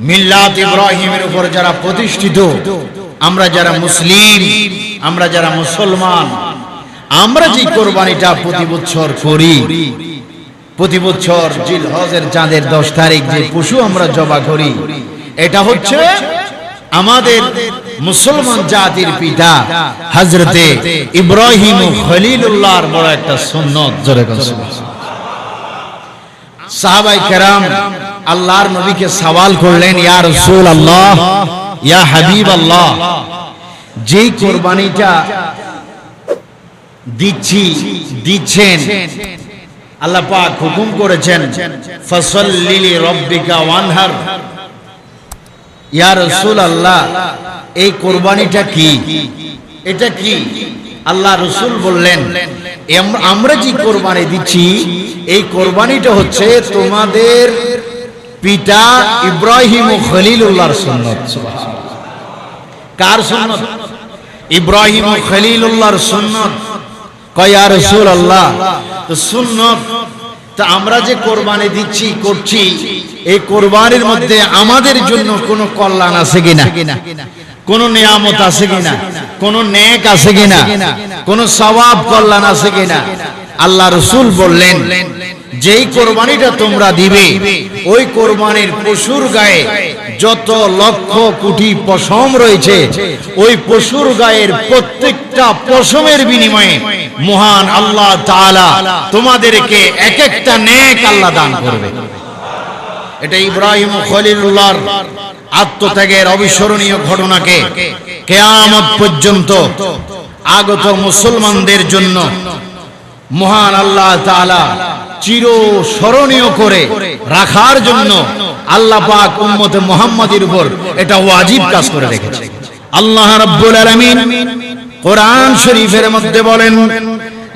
মিল্লাত ইব্রাহিমের উপর যারা প্রতিষ্ঠিত আমরা যারা মুসলিম আমরা যারা মুসলমান আমরা যে কোরবানিটা প্রতি বছর করি প্রতি বছর জিল হজের চাঁদের দশ তারিখ যে পশু আমরা জবা করি এটা হচ্ছে আমাদের মুসলমান জাতির পিতা হজরতে ইব্রাহিম খলিলুল্লাহর বড় একটা সুন্নত জোরে সাহাবাই কেরাম আল্লাহর নবীকে সওয়াল করলেন, ইয়া রসুল আল্লাহ ইয়া হাবিব আল্লাহ যেই কোরবানিটা দিচ্ছি, দিচ্ছেন, আল্লাহ পাক হুকুম করেছেন ফসল্লিলি রব্বিকা ওয়ানহার। ইয়া রসুল আল্লাহ এই কোরবানিটা কি? এটা কি? আল্লাহ রসুল বললেন আমরা যে কোরবানি দিচ্ছি, এই কোরবানিটা হচ্ছে তোমাদের পিতা ইব্রাহিম ও খলিলুল্লাহর সুন্নত। কার সুন্নত? ইব্রাহিম ও খলিলুল্লাহর সুন্নত। কয়া রসুল আল্লাহ তো সুন্নত, তা আমরা যে কোরবানি দিচ্ছি, করছি, এই কোরবানির মধ্যে আমাদের জন্য কোনো কল্যাণ আছে কিনা? কোন নিয়ামত আছে কিনা? কোন নেক আছে কিনা? কোন সওয়াব কল্যাণ আছে কিনা? আল্লাহ রসুল বললেন, যেই কোরবানিটা তোমরা দিবে, ওই কোরবানির পশুর গায়ে যত লক্ষ কোটি পশম রয়েছে, ওই পশুর গায়ের প্রত্যেকটা পশমের বিনিময়ে মহান আল্লাহ তাআলা তোমাদেরকে এক একটা নেক আল্লাহ দান করবে। এটা ইব্রাহিম খলিলুল্লাহর আত্মত্যাগের অবিস্মরণীয় ঘটনাকে কেয়ামত পর্যন্ত আগত মুসলমানদের জন্য মহান আল্লাহ তাআলা চির স্মরণীয় করে রাখার জন্য আল্লাহ পাক উম্মতে মুহাম্মাদের উপর এটা ওয়াজিব কাজ করে রেখেছে আল্লাহ রাব্বুল আলামিন কোরআন শরীফের মধ্যে বলেন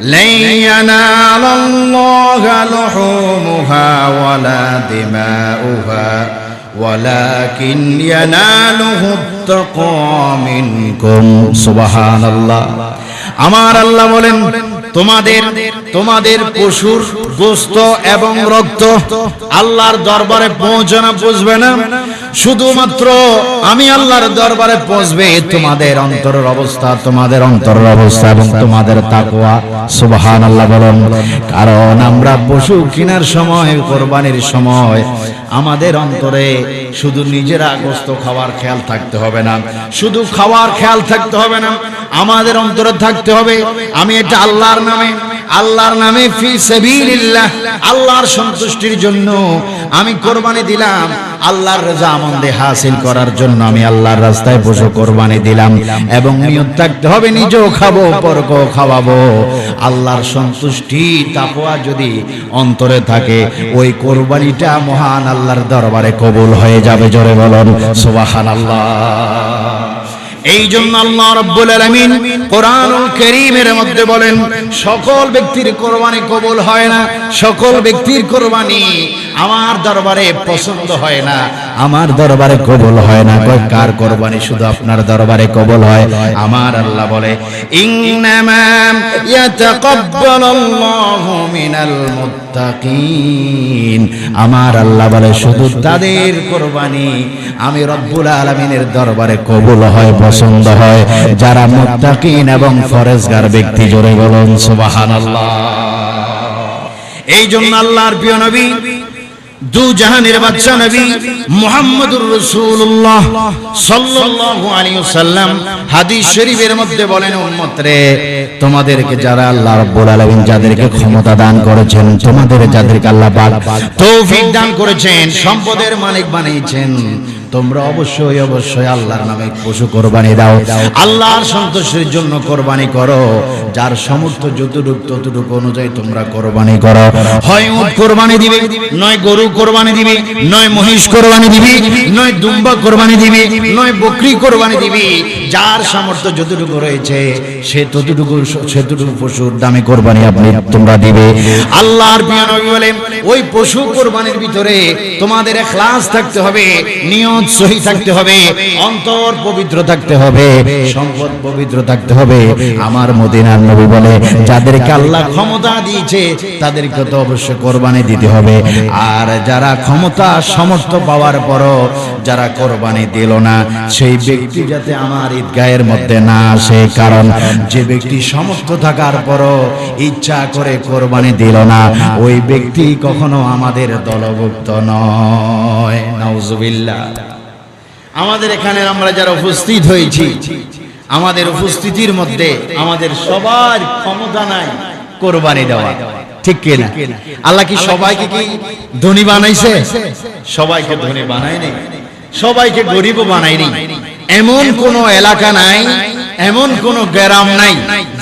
لن ينال الله لحومها ولا دماؤها ولكن يناله التقوى منكم سبحان الله আমার আল্লাহ বলেন তোমাদের তোমাদের পশুর গোস্ত এবং রক্ত আল্লাহর দরবারে পৌঁছানো বুঝবে না? শুধুমাত্র আমি আল্লাহর দরবারে পৌঁছবে তোমাদের অন্তরের অবস্থা, তোমাদের অন্তরের অবস্থা এবং তোমাদের তাকওয়া। সুবহান আল্লাহ বলেন। কারণ আমরা পশু কেনার সময়, কোরবানির সময় আমাদের অন্তরে শুধু নিজেরা গোস্ত খাওয়ার খেয়াল থাকতে হবে না। শুধু খাওয়ার খেয়াল থাকতে হবে না, আমাদের অন্তরে থাকতে হবে, আমি এটা আল্লাহর নামে আল্লাহর নামে ফি সাবিলিল্লাহ, আল্লাহর সন্তুষ্টির জন্য আমি কোরবানি দিলাম, আল্লাহর রাজা আমন্দে হাসিল করার জন্য আমি আল্লাহর রাস্তায় বসে কোরবানি দিলাম, এবং নিয়ত থাকতে হবে, নিজেও খাব পরকেও খাওয়াবো। আল্লাহর সন্তুষ্টি, তাকওয়া যদি অন্তরে থাকে, ওই কোরবানিটা মহান আল্লাহর দরবারে কবুল হয়ে যাবে, জোরে বলুন, সুবহানাল্লাহ। এই জন্য আল্লাহ রাব্বুল আলামিন কোরআনুল কারীমের মধ্যে বলেন, সকল ব্যক্তির কোরবানি কবুল হয় না, সকল ব্যক্তির কোরবানি আমার দরবারে পছন্দ হয় না। আমার দরবারে কবুল হয় না। কয়, কার কোরবানি শুধু আপনার দরবারে কবুল হয়? আমার আল্লাহ বলে, ইন্নামা ইয়াতাকাব্বালুল্লাহু মিনাল মুত্তাকিন। আমার আল্লাহ বলে, শুধু তাদের কোরবানি আমি রব্বুল আলামিনের দরবারে কবুল হয়, পছন্দ হয়। যারা মুত্তাকিন এবং ফরেজগার ব্যক্তি, জোরে বলুন সুবহানাল্লাহ। এই জন্য আল্লাহর প্রিয় নবী দু জাহানের বাচ্চা নবী মোহাম্মদুর রসুল্লাহ সাল্লাল্লাহু আলাইহি ওয়াসাল্লাম হাদিস শরীফের মধ্যে বলেন উম্মত তোমাদেরকে যারা আল্লাহ রাব্বুল আলামিন যাদেরকে ক্ষমতা দান করেছেন, তোমাদের যাদেরকে আল্লাহ পাক তৌফিক দান করেছেন, সম্পদের মালিক বানিয়েছেন তোমরা অবশ্যই অবশ্যই আল্লাহর নামে পশু কোরবানি দাও। আল্লাহর সন্তোষের জন্য কোরবানি করো। যার সমস্ত যতটুক, ততটুকু অনুযায়ী তোমরা কোরবানি করো। হয় উট কোরবানি দিবে, নয় গরু কোরবানি দিবে, নয় মহিষ কোরবানি দিবে, নয় দুম্বা কোরবানি দিবে, নয় বকরি কোরবানি দিবে। যার সামর্থ্য যতটুকু রয়েছে, সে ততটুকু সেতটুকু পশুর দামে কোরবানি আপনি তোমরা দিবে। আল্লাহর নবী বলেন, ওই পশু কোরবানির ভিতরে তোমাদের এখলাস থাকতে হবে, নিয়ত সহি থাকতে হবে, অন্তর পবিত্র থাকতে হবে, সম্পদ পবিত্র থাকতে হবে। আমার মদিনার নবী বলে, যাদেরকে আল্লাহ ক্ষমতা দিয়েছে, তাদেরকে তো অবশ্যই কোরবানি দিতে হবে। আর যারা ক্ষমতা সমর্থ পাওয়ার পরও যারা কোরবানি দিল না, সেই ব্যক্তি যাতে আমার ঈদগাহের মধ্যে না আসে কারণ যে ব্যক্তি সমর্থ থাকার পরও ইচ্ছা করে কোরবানি দিল না, ওই ব্যক্তি কখনো আমাদের দলভুক্ত নয়। নাউজুবিল্লাহ। আমাদের এখানে আমরা যারা উপস্থিত হয়েছি, আমাদের উপস্থিতির মধ্যে আমাদের সবার ক্ষমতা নাই কোরবানি দেওয়া। ঠিক কিনা আল্লাহ কি সবাইকে কি ধনী বানাইছে? সবাইকে ধনী বানায়নি। সবাইকে গরিবও বানায়নি। এমন কোন এলাকা নাই, এমন কোন গ্রাম নাই,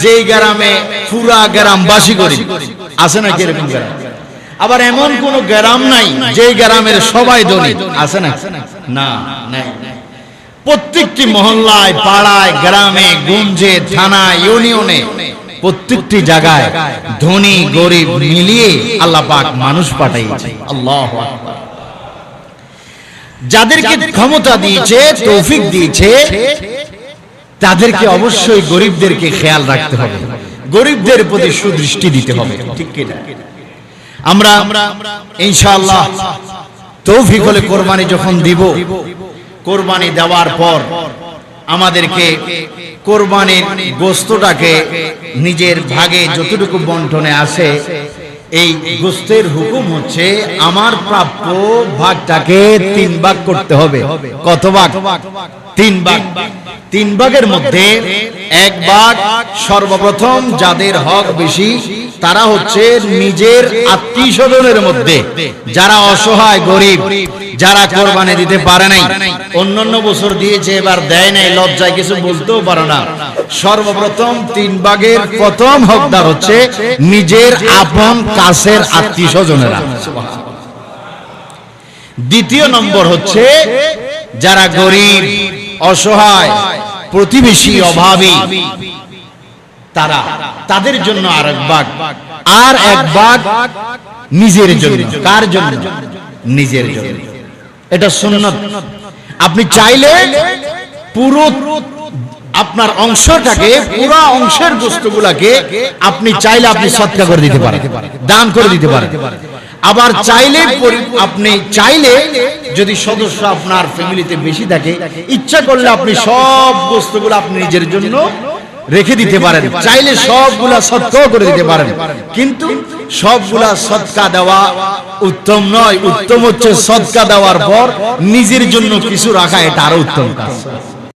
যেই গ্রামে পুরা গ্রামবাসী গরিব। আছে না কীরকম গ্রাম? আবার এমন কোন গ্রাম নাই, যেই গ্রামের সবাই ধনী। আছে না না, নাই। প্রত্যেকটি মহল্লায়, পাড়ায়, গ্রামে, গুঞ্জে, থানায়, ইউনিয়নে, প্রত্যেকটি জায়গায় ধনী, গরিব মিলিয়ে আল্লাহ পাক মানুষ পাঠাইছে আল্লাহ যাদেরকে ক্ষমতা দিয়েছে তৌফিক দিয়েছে তাদেরকে অবশ্যই গরিবদেরকে খেয়াল রাখতে হবে। গরিবদের প্রতি সুদৃষ্টি দিতে হবে। ঠিক কিনা আমরা ইনশাআল্লাহ তৌফিক হলে কোরবানি যখন দিব কোরবানি দেওয়ার পর আমাদেরকে কোরবানির গোস্তটাকে নিজের ভাগে যতটুকু বন্টনে আসে এই গোস্তের হুকুম হচ্ছে আমার প্রাপ্য ভাগটাকে তিন ভাগ করতে হবে। কত ভাগ? তিন ভাগ। তিন ভাগের মধ্যে এক ভাগ সর্বপ্রথম যাদের হক বেশি, তারা হচ্ছে নিজের আত্মীয় স্বজনের মধ্যে। যারা অসহায়, গরিব, যারা কোরবানি দিতে পারে নাই। অন্যান্য বছর দিয়েছে, এবার দেয় নাই, লজ্জায় কিছু বলতেও পারে না। সর্বপ্রথম তিন ভাগের প্রথম হকদার হচ্ছে নিজের আপন কাছের আত্মীয় স্বজনেরা দ্বিতীয় নম্বর হচ্ছে যারা গরিব, অসহায় প্রতিবেশী অভাবী তারা তাদের জন্য আর এক ভাগ আর এক ভাগ নিজের জন্য। কার জন্য? নিজের জন্য। এটা সুন্নত। আপনি চাইলে পুরো আপনার অংশটাকে পুরো অংশের বস্তুগুলাকে আপনি চাইলে আপনি সৎকা করে দিতে পারেন। দান করে দিতে পারেন। আবার চাইলে আপনি চাইলে যদি সদস্য আপনার ফ্যামিলিতে বেশি থাকে ইচ্ছা করলে আপনি সব বস্তুগুলো আপনি নিজের জন্য রেখে দিতে পারেন। চাইলে সবগুলা সৎকাও করে দিতে পারেন। কিন্তু সবগুলা সৎকা দেওয়া উত্তম নয়। উত্তম হচ্ছে সৎকা দেওয়ার পর নিজের জন্য কিছু রাখা এটা আরও উত্তম কাজ।